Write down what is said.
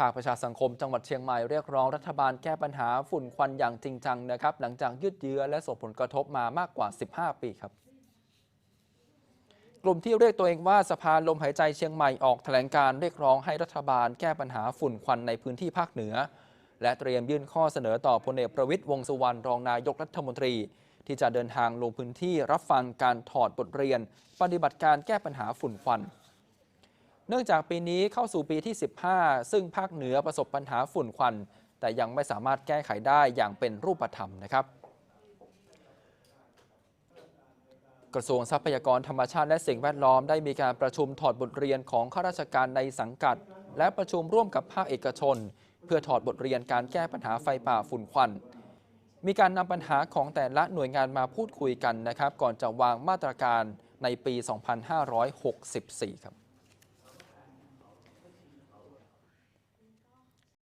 ภาคประชาสังคมจังหวัดเชียงใหม่เรียกร้องรัฐบาลแก้ปัญหาฝุ่นควันอย่างจริงจังนะครับ หลังจากยืดเยื้อและส่งผลกระทบมามากกว่า 15 ปีครับกลุ่มที่เรียกตัวเองว่าสภาลมหายใจเชียงใหม่ออกแถลงการเรียกร้องให้รัฐบาลแก้ปัญหาฝุ่นควันในพื้นที่ภาคเหนือ และเตรียมยื่นข้อเสนอต่อพลเอกประวิตยวงสุวรรณรองนายกรัฐมนตรี ที่จะเดินทางลงพื้นที่รับฟังการถอดบทเรียน ปฏิบัติการแก้ปัญหาฝุ่นควัน เนื่องจากปีนี้เข้าสู่ปีที่ 15 ซึ่งภาคเหนือประสบปัญหาฝุ่นควัน แต่ยังไม่สามารถแก้ไขได้อย่างเป็นรูปธรรมนะครับ กระทรวงทรัพยากรธรรมชาติและสิ่งแวดล้อมได้มีการประชุมถอดบทเรียนของข้าราชการในสังกัด และประชุมร่วมกับภาคเอกชน เพื่อถอดบทเรียนการแก้ปัญหาไฟป่าฝุ่นควันมีการนำปัญหาของแต่ละหน่วยงานมาพูดคุยกันนะครับ ก่อนจะวางมาตรการในปี 2564 ครับ